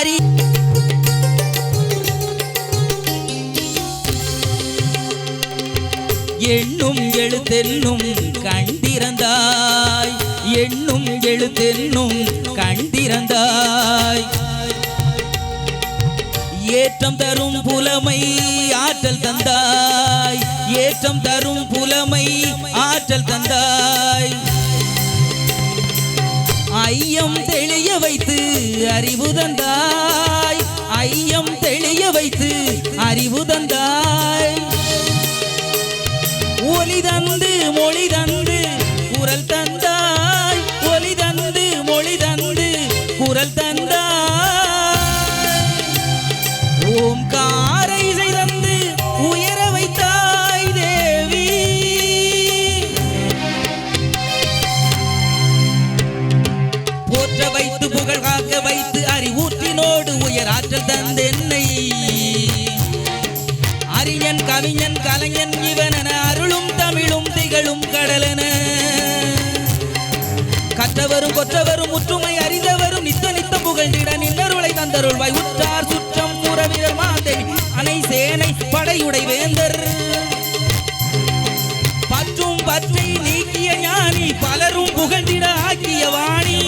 அறி எண்ணும் எழுத்தென்னும் கண்டிருந்தாய் எண்ணும் எழுத்தென்னும் கண்டிருந்தாய் ஏற்றம் தரும் புலமை ஆற்றல் தந்தாய். ஏற்றம் தரும் புலமை ஆற்றல் தந்தாய். வைத்து அறிவு தந்தாய். ஐயம் தெளிய வைத்து அறிவு தந்தாய். ஒலி தந்து மொழி தந்து குரல் தந்தாய். ஒலி தந்து மொழி தந்து குரல் தந்தாய். ஓம் ஓம்கார இசை தந்து உயர வைத்தாய் தேவி. போற்ற வைத்து கவிஞன் கலைஞன் இவனென அருளும் தமிழும் திகழும் கடலென. கற்றவரும் கொற்றவரும் முற்றுமை அறிந்தவரும் நித்த நித்த புகழ்ந்திட நின்னருளை தந்தருள்வாய். உற்றார் சுற்றம் புறவியர் மாந்தேவி அணை சேனை படையுடை வேந்தர். பற்றும் பற்றை நீக்கிய ஞானி பலரும் புகழ்ந்திட ஆக்கிய வாணி.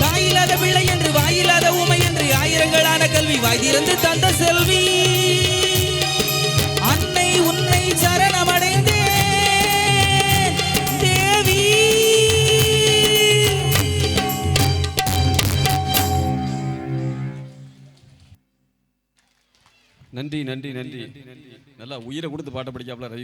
தாயில்லாத பிள்ளை என்று வாயில்லாத உமை என்று ஆயிரங்களான கல்வி வாய் தந்த செல்வி. நன்றி நன்றி நன்றி. நல்லா உயிரை கொடுத்து பாட்டை படிக்காப்ல ரவி